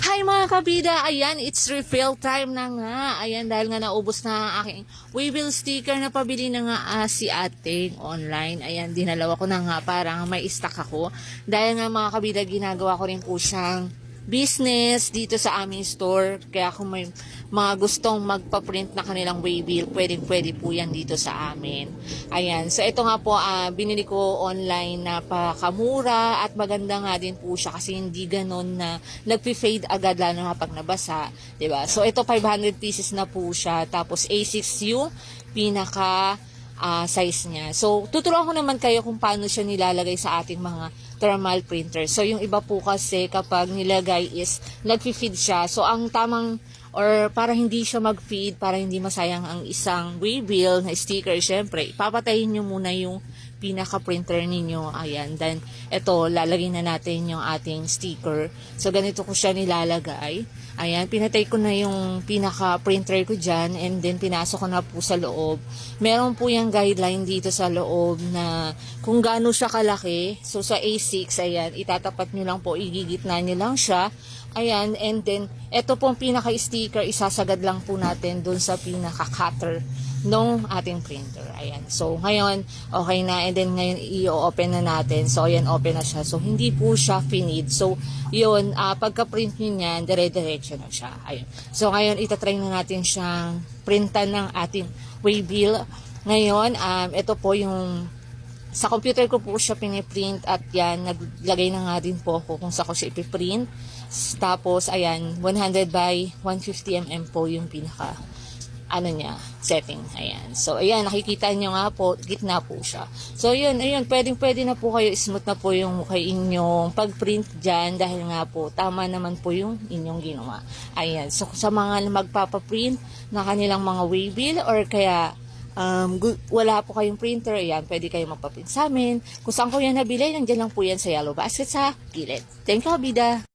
Hi mga kabida! Ayan, it's refill time na nga. Ayan, dahil nga naubos na ang aking waybill sticker na pabili na nga ah, si ating online. Ayan, dinalawa ko na nga para may stock ako. Dahil nga mga kabida, ginagawa ko rin po siyang business dito sa aming store. Kaya kung may mga gustong magpa-print na kanilang waybill, pwedeng pwede po yan dito sa amin. Ayan, so ito nga po, ah, binili ko online na pakamura at maganda nga din po siya kasi hindi ganon na nagpi-fade agad lalo na pag nabasa. ba So ito 500 pieces na po siya. Tapos A6 yung pinaka ah, size niya. So, tuturuan ko naman kayo kung paano siya nilalagay sa ating mga thermal printer. So, yung iba po kasi kapag nilagay is nagfi-feed siya. So, ang tamang or para hindi siya mag-feed, para hindi masayang ang isang waybill na sticker, syempre, ipapatayin nyo muna yung pinaka-printer ninyo. Ayan. Then, ito, lalagay na natin yung ating sticker. So, ganito ko siya nilalagay. Ayan, pinatay ko na yung pinaka-printer ko dyan and then pinasok ko na po sa loob. Meron po yung guideline dito sa loob na kung gaano siya kalaki. So, sa A6, ayan, itatapat nyo lang po, igigitna nyo lang siya. Ayan, and then, ito pong pinaka-sticker, isasagad lang po natin dun sa pinaka-cutter nung ating printer. Ayan. So, ngayon, okay na. And then, ngayon, i-open na natin. So, ayan, open na siya. So, hindi po siya finid. So, yun, ah, pagka-print nyo niyan, dire-diretso na siya. Ayun. So, ngayon, itatry na natin siyang printan ng ating waybill. Ngayon, um, ito po yung sa computer ko po siya piniprint at yan, naglagay na nga din po ako kung sa ko siya ipiprint. Tapos, ayan, 100 by 150 mm po yung pinaka ano niya, setting. Ayan. So, ayan, nakikita nyo nga po, gitna po siya. So, yun, ayun, pwedeng pwede na po kayo, smooth na po yung kay inyong pag-print dyan dahil nga po, tama naman po yung inyong ginawa. Ayan. So, sa mga magpapaprint na kanilang mga waybill or kaya um, wala po kayong printer, ayan, pwede kayo magpaprint sa amin. Kung saan ko yan nabili, nandiyan lang po yan sa yellow basket sa gilid. Thank you, Bida.